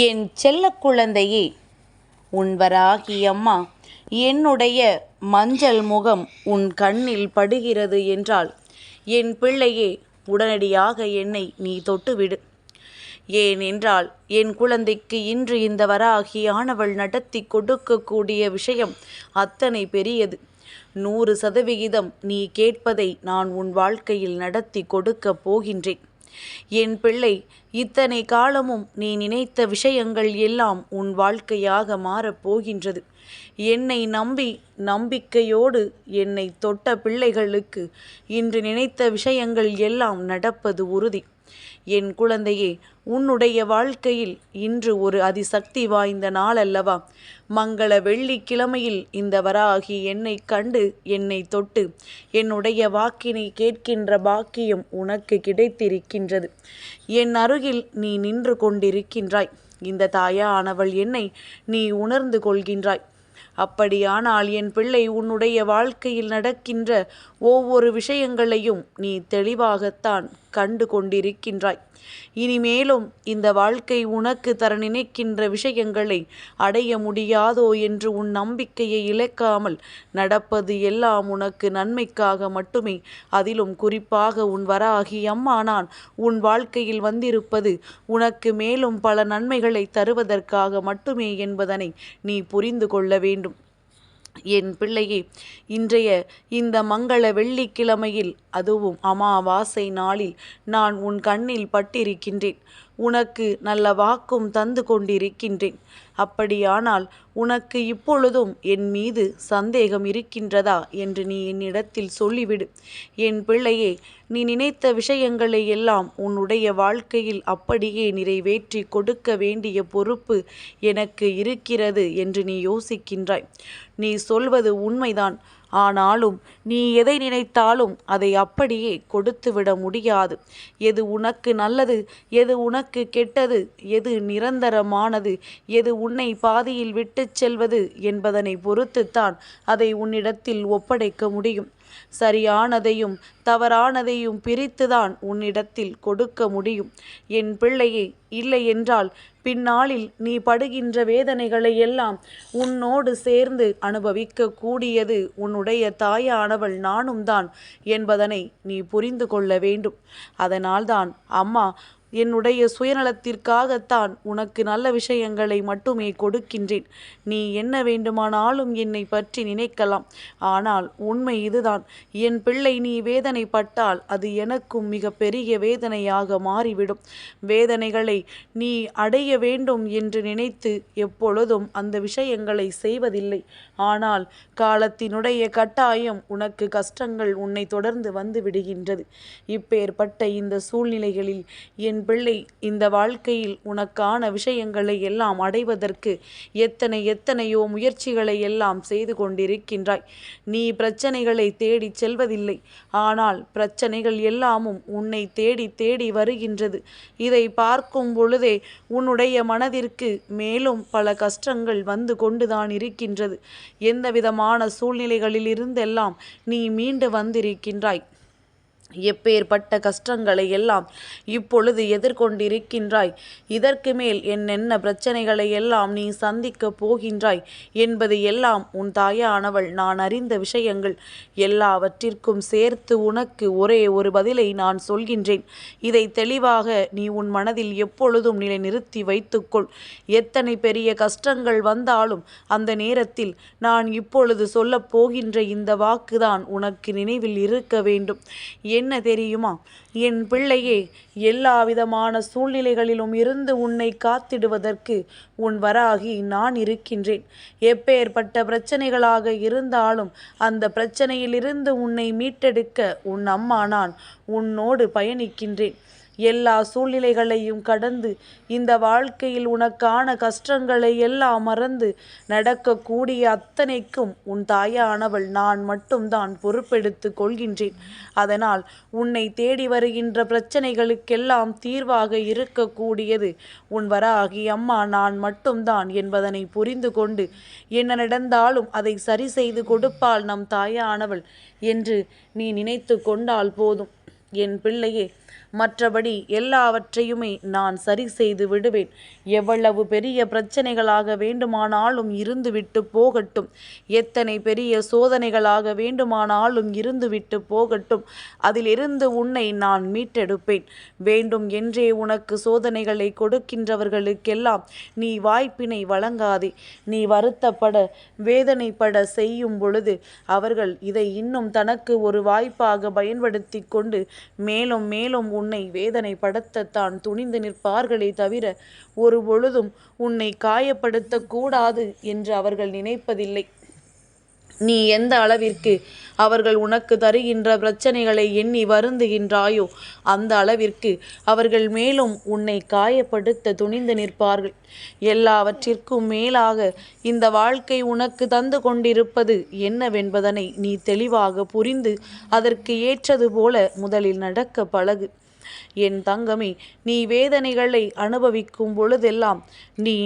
என் செல்ல குழந்தையே உன் வராகி அம்மா என்னுடைய மஞ்சள் முகம் உன் கண்ணில் படுகிறது என்றால் என் பிள்ளையே உடனடியாக என்னை நீ தொட்டுவிடு. ஏனென்றால் என் குழந்தைக்கு இன்று இந்த வராகியானவள் நடத்தி கொடுக்கக்கூடிய விஷயம் அத்தனை பெரியது. நூறு சதவிகிதம் நீ கேட்பதை நான் உன் வாழ்க்கையில் நடத்தி கொடுக்கப் போகின்றேன். என் பிள்ளை இத்தனை காலமும் நீ நினைத்த விஷயங்கள் எல்லாம் உன் வாழ்க்கையாக மாறப் போகின்றது. என்னை நம்பி நம்பிக்கையோடு என்னை தொட்ட பிள்ளைகளுக்கு இன்று நினைத்த விஷயங்கள் எல்லாம் நடப்பது உறுதி. என் குழந்தையே உன்னுடைய வாழ்க்கையில் இன்று ஒரு அதிசக்தி வாய்ந்த நாள் அல்லவா மங்கள வெள்ளிக்கிழமையில் இந்த வராகி என்னை கண்டு என்னை தொட்டு என்னுடைய வாக்கினை கேட்கின்ற பாக்கியம் உனக்கு கிடைத்திருக்கின்றது. என் அருகில் நீ நின்று கொண்டிருக்கின்றாய். இந்த தாயானவள் என்னை நீ உணர்ந்து கொள்கின்றாய். அப்படியானால் என் பிள்ளை உன்னுடைய வாழ்க்கையில் நடக்கின்ற ஒவ்வொரு விஷயங்களையும் நீ தெளிவாகத்தான் கண்டு கொண்டிருக்கின்றாய். இனிமேலும் இந்த வாழ்க்கை உனக்கு தர நினைக்கின்ற விஷயங்களை அடைய முடியாதோ என்று உன் நம்பிக்கையை இழக்காமல் நடப்பது எல்லாம் உனக்கு நன்மைக்காக மட்டுமே. அதிலும் குறிப்பாக உன் வராகி அம்மா நான் உன் வாழ்க்கையில் வந்திருப்பது உனக்கு மேலும் பல நன்மைகளை தருவதற்காக மட்டுமே என்பதனை நீ புரிந்து கொள்ள வேண்டும். என் பிள்ளையே இன்றைய இந்த மங்கள வெள்ளிக்கிழமையில் அதுவும் அமாவாசை நாளில் நான் உன் கண்ணில் பட்டிருக்கின்றேன். உனக்கு நல்ல வாக்கும் தந்து கொண்டிருக்கின்றேன். அப்படியானால் உனக்கு இப்பொழுதும் என் மீது சந்தேகம் இருக்கின்றதா என்று நீ என்னிடத்தில் சொல்லிவிடு. என் பிள்ளையே நீ நினைத்த விஷயங்களை எல்லாம் உன்னுடைய வாழ்க்கையில் அப்படியே நிறைவேற்றி கொடுக்க வேண்டிய பொறுப்பு எனக்கு இருக்கிறது என்று நீ யோசிக்கின்றாய். நீ சொல்வது உண்மைதான். ஆனாலும் நீ எதை நினைத்தாலும் அதை அப்படியே கொடுத்துவிட முடியாது. எது உனக்கு நல்லது எது உனக்கு கெட்டது எது நிரந்தரமானது எது உன்னை பாதியில் விட்டுச் செல்வது என்பதனை பொறுத்துத்தான் அதை உன்னிடத்தில் ஒப்படைக்க முடியும். சரியானதையும் தவறானதையும் பிரித்துதான் உன்னிடத்தில் கொடுக்க முடியும். என் பிள்ளையே இல்லை என்றால் பின்னாளில் நீ படுகின்ற வேதனைகளை எல்லாம் உன்னோடு சேர்ந்து அனுபவிக்க கூடியது உன்னுடைய தாயானவள் நானும் தான் என்பதனை நீ புரிந்து கொள்ள வேண்டும். அதனால்தான் அம்மா என்னுடைய சுயநலத்திற்காகத்தான் உனக்கு நல்ல விஷயங்களை மட்டுமே கொடுக்கின்றேன். நீ என்ன வேண்டுமானாலும் என்னை பற்றி நினைக்கலாம். ஆனால் உண்மை இதுதான். என் பிள்ளை நீ வேதனைப்பட்டால் அது எனக்கும் மிக பெரிய வேதனையாக மாறிவிடும். வேதனைகளை நீ அடைய வேண்டும் என்று நினைத்து எப்பொழுதும் அந்த விஷயங்களை செய்வதில்லை. ஆனால் காலத்தினுடைய கட்டாயம் உனக்கு கஷ்டங்கள் உன்னை தொடர்ந்து வந்து விடுகின்றது. இப்பேற்பட்ட இந்த சூழ்நிலைகளில் என் பிள்ளை இந்த வாழ்க்கையில் உனக்கான விஷயங்களை எல்லாம் அடைவதற்கு எத்தனை எத்தனையோ முயற்சிகளை எல்லாம் செய்து கொண்டிருக்கின்றாய். நீ பிரச்சனைகளை தேடி செல்வதில்லை. ஆனால் பிரச்சனைகள் எல்லாமும் உன்னை தேடி தேடி வருகின்றது. இதை பார்க்கும் பொழுதே உன்னுடைய மனதிற்கு மேலும் பல கஷ்டங்கள் வந்து கொண்டுதான் இருக்கின்றது. எந்த விதமான சூழ்நிலைகளில் இருந்தெல்லாம் நீ மீண்டு வந்திருக்கின்றாய்? எப்பேற்பட்ட கஷ்டங்களை எல்லாம் இப்பொழுது எதிர்கொண்டிருக்கின்றாய். இதற்கு மேல் என்னென்ன பிரச்சனைகளை எல்லாம் நீ சந்திக்கப் போகின்றாய் என்பது எல்லாம் உன் தாயானவள் நான் அறிந்த விஷயங்கள் எல்லாவற்றிற்கும் சேர்த்து உனக்கு ஒரே ஒரு பதிலை நான் சொல்கின்றேன். இதை தெளிவாக நீ உன் மனதில் எப்பொழுதும் நிலை நிறுத்தி வைத்துக்கொள். எத்தனை பெரிய கஷ்டங்கள் வந்தாலும் அந்த நேரத்தில் நான் இப்பொழுது சொல்லப் போகின்ற இந்த வாக்குதான் உனக்கு நினைவில் இருக்க வேண்டும். என்ன தெரியுமா? என் பிள்ளையே எல்லா விதமான சூழ்நிலைகளிலும் இருந்து உன்னை காத்திடுவதற்கு உன் வராகி நான் இருக்கின்றேன். எப்பேற்பட்ட பிரச்சனைகளாக இருந்தாலும் அந்த பிரச்சனையிலிருந்து உன்னை மீட்டெடுக்க உன் அம்மா நான் உன்னோடு பயணிக்கின்றேன். எல்லா சூழ்நிலைகளையும் கடந்து இந்த வாழ்க்கையில் உனக்கான கஷ்டங்களை எல்லாம் மறந்து நடக்கக்கூடிய அத்தனைக்கும் உன் தாயானவள் நான் மட்டும்தான் பொறுப்பெடுத்து கொள்கின்றேன். அதனால் உன்னை தேடி வருகின்ற பிரச்சனைகளுக்கெல்லாம் தீர்வாக இருக்கக்கூடியது உன் வராகி அம்மா நான் மட்டும்தான் என்பதனை புரிந்து கொண்டு என்ன நடந்தாலும் அதை சரி செய்து கொடுப்பாள் நம் தாயானவள் என்று நீ நினைத்து கொண்டால் போதும். என் பிள்ளையே மற்றபடி எல்லாவற்றையுமே நான் சரி செய்து விடுவேன். எவ்வளவு பெரிய பிரச்சனைகளாக வேண்டுமானாலும் இருந்துவிட்டு போகட்டும். எத்தனை பெரிய சோதனைகளாக வேண்டுமானாலும் இருந்துவிட்டு போகட்டும். அதிலிருந்து உன்னை நான் மீட்டெடுப்பேன். வேண்டும் என்றே உனக்கு சோதனைகளை கொடுக்கின்றவர்களுக்கெல்லாம் நீ வாய்ப்பினை வழங்காதே. நீ வருத்தப்பட வேதனைப்பட செய்யும் பொழுது அவர்கள் இதை இன்னும் தனக்கு ஒரு வாய்ப்பாக பயன்படுத்தி கொண்டு மேலும் மேலும் உன்னை வேதனைப்படுத்தத்தான் துணிந்து நிற்பார்களே தவிர ஒரு பொழுதும் உன்னை காயப்படுத்தக்கூடாது என்று அவர்கள் நினைப்பதில்லை. நீ எந்த அளவிற்கு அவர்கள் உனக்கு தருகின்ற பிரச்சனைகளை எண்ணி வருந்துகின்றாயோ அந்த அளவிற்கு அவர்கள் மேலும் உன்னை காயப்படுத்த துணிந்து நிற்பார்கள். எல்லாவற்றிற்கும் மேலாக இந்த வாழ்க்கை உனக்கு தந்து கொண்டிருப்பது என்னவென்பதனை நீ தெளிவாக புரிந்து அதற்கு ஏற்றது போல முதலில் நடக்க பழகு. என் தங்கமே நீ வேதனைகளை அனுபவிக்கும் பொழுதெல்லாம் நீ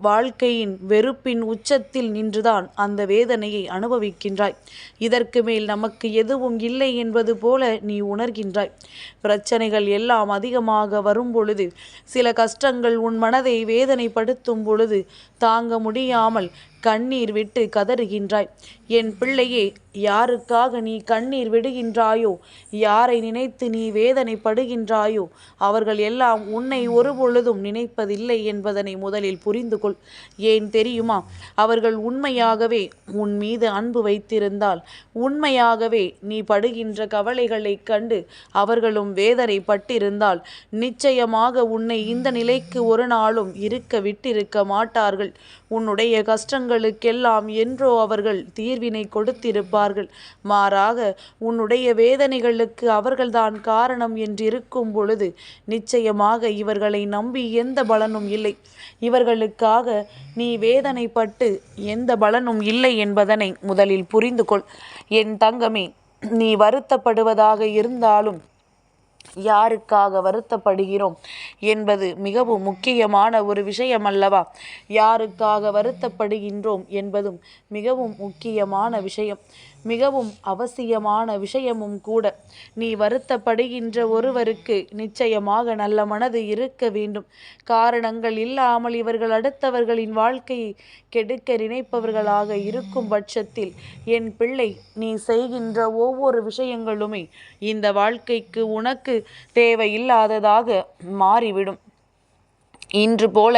வாழ்க்கையின் வெறுப்பின் உச்சத்தில் நின்றுதான் அந்த வேதனையை அனுபவிக்கின்றாய். இதற்கு மேல் நமக்கு எதுவும் இல்லை என்பது போல நீ உணர்கின்றாய். பிரச்சனைகள் எல்லாம் அதிகமாக வரும் பொழுது சில கஷ்டங்கள் உன் மனதை வேதனைப்படுத்தும் பொழுது தாங்க முடியாமல் கண்ணீர் விட்டு கதறுகின்றாய். என் பிள்ளையே யாருக்காக நீ கண்ணீர் விடுகின்றாயோ? யாரை நினைத்து நீ வேதனைப்படுகின்றாயோ? அவர்கள் எல்லாம் உன்னை ஒருபொழுதும் நினைப்பதில்லை என்பதனை முதலில் புரிந்து கொள் ஏன் தெரியுமா? அவர்கள் உண்மையாகவே உன் மீது அன்பு வைத்திருந்தால் உண்மையாகவே நீ படுகின்ற கவலைகளைக் கண்டு அவர்களும் வேதனை பட்டிருந்தால் நிச்சயமாக உன்னை இந்த நிலைக்கு ஒரு நாளும் இருக்க விட்டிருக்க மாட்டார்கள். உன்னுடைய கஷ்டங்களுக்கெல்லாம் என்றோ அவர்கள் தீர்வினை கொடுத்திருப்பார்கள். மாறாக உன்னுடைய வேதனைகளுக்கு அவர்கள்தான் காரணம் என்றிருக்கும் பொழுது நிச்சயமாக இவர்களை நம்பி எந்த பலனும் இல்லை. இவர்களுக்காக நீ வேதனைப்பட்டு எந்த பலனும் இல்லை என்பதனை முதலில் புரிந்து கொள் என் தங்கமே நீ வருத்தப்படுவதாக இருந்தாலும் யாருக்காக வருத்தப்படுகிறோம் என்பது மிகவும் முக்கியமான ஒரு விஷயம் அல்லவா யாருக்காக வருத்தப்படுகின்றோம் என்பதும் மிகவும் முக்கியமான விஷயம். மிகவும் அவசியமான விஷயமும் கூட. நீ வருத்தப்படுகின்ற ஒருவருக்கு நிச்சயமாக நல்ல மனது இருக்க வேண்டும். காரணங்கள் இல்லாமல் இவர்கள் அடுத்தவர்களின் வாழ்க்கையை கெடுக்க நினைப்பவர்களாக இருக்கும் பட்சத்தில் என் பிள்ளை நீ செய்கின்ற ஒவ்வொரு விஷயங்களுமே இந்த வாழ்க்கைக்கு உனக்கு தேவையில்லாததாக மாறிவிடும். இன்று போல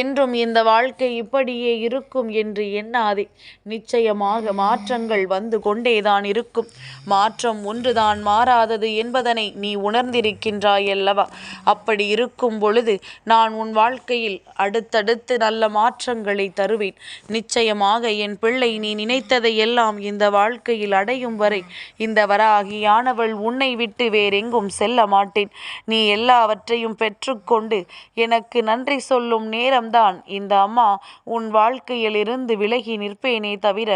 என்றும் இந்த வாழ்க்கை இப்படியே இருக்கும் என்று எண்ணாதே. நிச்சயமாக மாற்றங்கள் வந்து கொண்டேதான் இருக்கும். மாற்றம் ஒன்றுதான் மாறாதது என்பதனை நீ உணர்ந்திருக்கின்றாய் அல்லவா அப்படி இருக்கும் பொழுது நான் உன் வாழ்க்கையில் அடுத்தடுத்து நல்ல மாற்றங்களை தருவேன். நிச்சயமாக என் பிள்ளை நீ நினைத்ததை எல்லாம் இந்த வாழ்க்கையில் அடையும் வரை இந்த வராகியானவள் உன்னை விட்டு வேறெங்கும் செல்ல மாட்டேன். நீ எல்லாவற்றையும் பெற்றுக்கொண்டு எனக்கு நன்றி சொல்லும் நேரம்தான். இந்த அம்மா உன் வாழ்க்கையிலிருந்து விலகி நிற்பேனே தவிர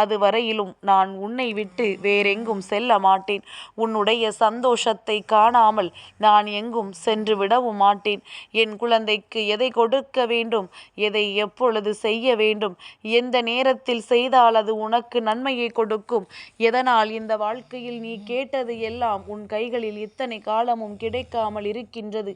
அது வரையிலும் நான் உன்னை விட்டு வேறெங்கும் செல்ல மாட்டேன். உன்னுடைய சந்தோஷத்தை காணாமல் நான் எங்கும் சென்று விடவும் மாட்டேன். என் குழந்தைக்கு எதை கொடுக்க வேண்டும்? எதை எப்பொழுது செய்ய வேண்டும்? எந்த நேரத்தில் செய்தால் அது உனக்கு நன்மையை கொடுக்கும்? எதனால் இந்த வாழ்க்கையில் நீ கேட்டது எல்லாம் உன் கைகளில் இத்தனை காலமும் கிடைக்காமல் இருக்கின்றது?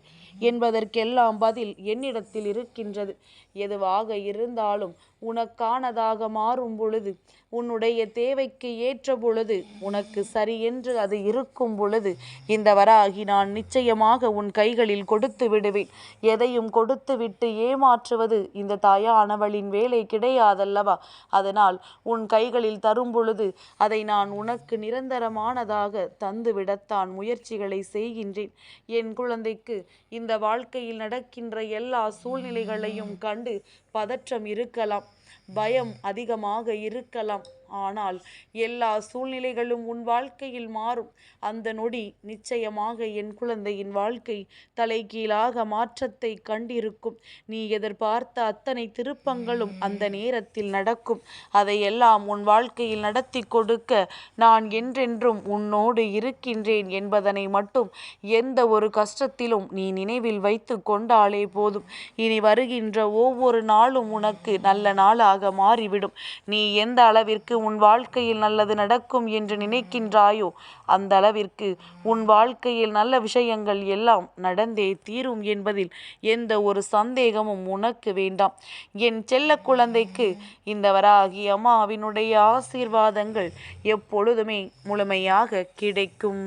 என்பதற்கெல்லாம் பதில் என்னிடத்தில் இருக்கின்றது. எதுவாக இருந்தாலும் உனக்கானதாக மாறும் பொழுது உன்னுடைய தேவைக்கு ஏற்ற பொழுது உனக்கு சரி என்று அது இருக்கும் பொழுது இந்த வராகி நான் நிச்சயமாக உன் கைகளில் கொடுத்து விடுவேன். எதையும் கொடுத்து விட்டு ஏமாற்றுவது இந்த தாயானவளின் வேலை கிடையாதல்லவா? அதனால் உன் கைகளில் தரும் பொழுது அதை நான் உனக்கு நிரந்தரமானதாக தந்துவிடத்தான் முயற்சிகளை செய்கின்றேன். என் குழந்தைக்கு இந்த வாழ்க்கையில் நடக்கின்ற எல்லா சூழ்நிலைகளையும் கண்டு பதற்றம் இருக்கலாம். பயம் அதிகமாக இருக்கலாம். ஆனால் எல்லா சூழ்நிலைகளும் உன் வாழ்க்கையில் மாறும். அந்த நொடி நிச்சயமாக என் குழந்தையின் வாழ்க்கை தலைகீழாக மாற்றத்தை கண்டிருக்கும். நீ எதிர்பார்த்த அத்தனை திருப்பங்களும் அந்த நேரத்தில் நடக்கும். அதையெல்லாம் உன் வாழ்க்கையில் நடத்தி கொடுக்க நான் என்றென்றும் உன்னோடு இருக்கின்றேன் என்பதனை மட்டும் எந்த ஒரு கஷ்டத்திலும் நீ நினைவில் வைத்து கொண்டாலே போதும். இனி வருகின்ற ஒவ்வொரு நாளும் உனக்கு நல்ல நாளாக மாறிவிடும். நீ எந்த அளவிற்கு உன் வாழ்க்கையில் நல்லது நடக்கும் என்று நினைக்கின்றாயோ? அந்த அளவிற்கு உன் வாழ்க்கையில் நல்ல விஷயங்கள் எல்லாம் நடந்தே தீரும் என்பதில் எந்த ஒரு சந்தேகமும் உனக்கு வேண்டாம். என் செல்ல குழந்தைக்கு இந்த வராகி அம்மாவினுடைய ஆசீர்வாதங்கள் எப்பொழுதுமே முழுமையாக கிடைக்கும்.